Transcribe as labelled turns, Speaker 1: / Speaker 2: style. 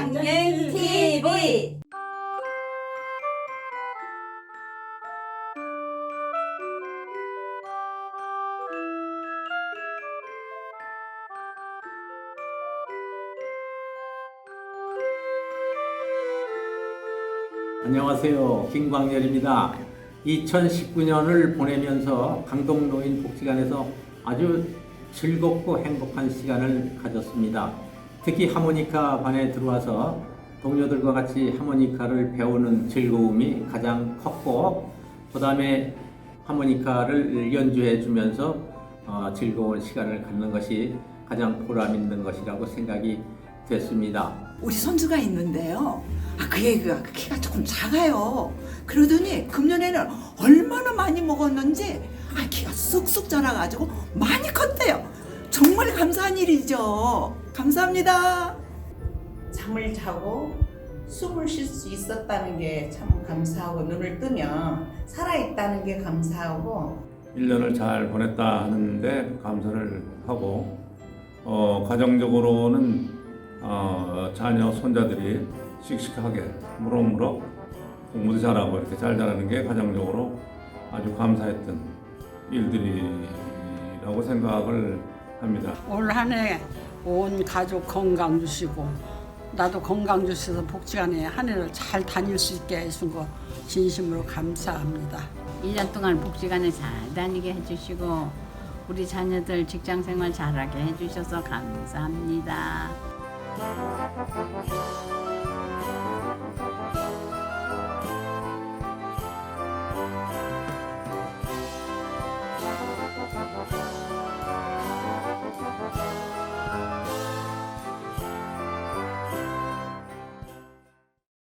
Speaker 1: 장윤 TV
Speaker 2: 안녕하세요. 김광열입니다. 2019년을 보내면서 강동노인 복지관에서 아주 즐겁고 행복한 시간을 가졌습니다. 특히 하모니카 반에 들어와서 동료들과 같이 하모니카를 배우는 즐거움이 가장 컸고, 그 다음에 하모니카를 연주해 주면서 어, 즐거운 시간을 갖는 것이 가장 보람 있는 것이라고 생각이 됐습니다.
Speaker 3: 우리 손주가 있는데요. 아, 그 애가 그 키가 조금 작아요. 그러더니 금년에는 얼마나 많이 먹었는지 아, 키가 쑥쑥 자라가지고 많이 컸대요. 정말 감사한 일이죠. 감사합니다.
Speaker 4: 잠을 자고 숨을 쉴 수 있었다는 게 참 감사하고 눈을 뜨면 살아있다는 게 감사하고
Speaker 2: 1년을 잘 보냈다 하는데 감사를 하고 어, 가정적으로는 어, 자녀 손자들이 씩씩하게 무럭무럭 공부도 잘하고 이렇게 잘 자라는 게 가정적으로 아주 감사했던 일들이라고 생각을 합니다.
Speaker 5: 올 한해 온 가족 건강 주시고 나도 건강 주셔서 복지관에 한 해를 잘 다닐 수 있게 해준 거 진심으로 감사합니다.
Speaker 6: 2년 동안 복지관에 잘 다니게 해주시고 우리 자녀들 직장 생활 잘하게 해주셔서 감사합니다.